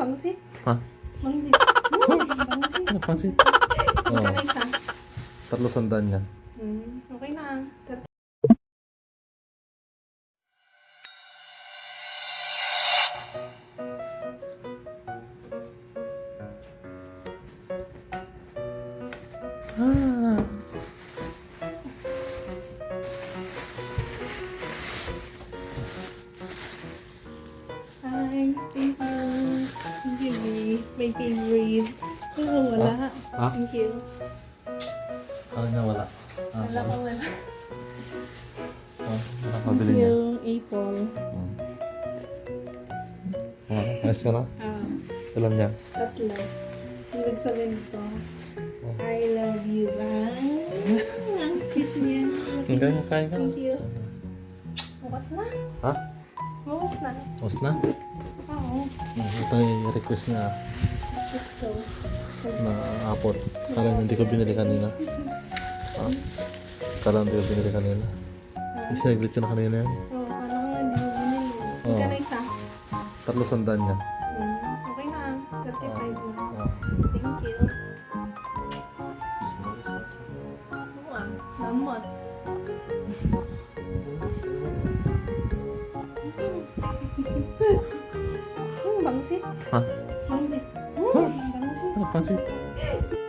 bangsit. Ha? Bangsit. Hmm, bangsit. Ano pansit? Oo. na isa. Tatlo sandaan yan. Hmm, okay na. Tat- Ah. My favorite. Oh, wala. Ah? Thank you. Ano na wala? Ah, Wala ka, wala. Ah, Thank Pabili niya. you, Apple. Hmm. Ah, ayos ka na? Ah, Ilan yan? tatlo. Yung nagsabihin ko, Oh. I love you, bang. Ang sweet niya. Hanggang kain ka na. Thank you. Bukas na. Ha? Bukas na. Os na? Oo. Ito yung request niya Let's go. na apple. Kala hindi ko binili kanina. Ha? Kala hindi ko binili kanina. Isinaglit ko na kanina yan. Oo, ano nga, hindi mo binili. Oo. Ika na isa. Tatlo sandaan yan. Hmm, Okay na. 35 na. Ah. Thank you. Oo ah. Lamot. Hmm, bangsit. Ha? Bangsit. Hmm, bangsit. Ano pansit?